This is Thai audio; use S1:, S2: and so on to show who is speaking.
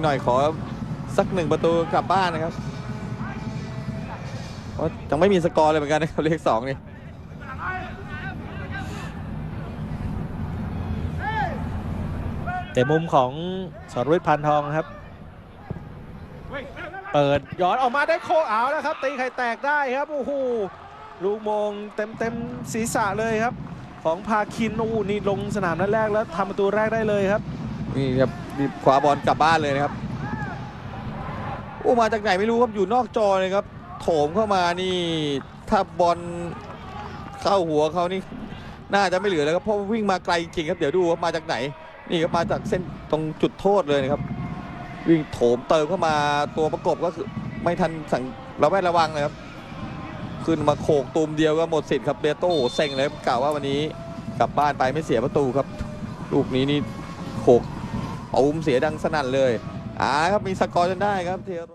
S1: อีกหน่อยขอสักหนึ่งประตูกลับบ้านนะครับเพราะยังไม่มีสกอร์เลยเหมือนกันนะครับเลขสองนี่
S2: แต่มุมของสรวิทย์พันทองครับ เปิดย้อนออกมาได้โคเอาแล้วครับ ตีไข่แตกได้ครับโอ้โหลูกมงเต็มเต็มศีรษะเลยครับ ของพาคินโอ้โหนี่ลงสนามนัดแรกแล้วทำประตูแรกได้เลยครับ
S1: นี่ครับรีบคว้าบอลกลับบ้านเลยนะครับโอ้มาจากไหนไม่รู้ครับอยู่นอกจอเลยครับ โถมเข้ามานี่ถ้าบอลเข้าหัวเขานี่น่าจะไม่เหลือแล้วครับเพราะวิ่งมาไกลจริงครับเดี๋ยวดูว่ามาจากไหน นี่ครับมาจากเส้นตรงจุดโทษเลยนะครับ วิ่งโถมเติมเข้ามาตัวประกบก็คือไม่ทันสั่งระแวดระวังเลยครับขึ้นมาโขกตูมเดียวก็หมดสิทธิ์ครับเบโต้เซ็งเลยกล่าวว่าวันนี้กลับบ้านไปไม่เสียประตูครับ ลูกนี้นี่โขก ตูมเสียดังสนั่นเลยอ่าครับมีสกอร์จนได้ครับเทโร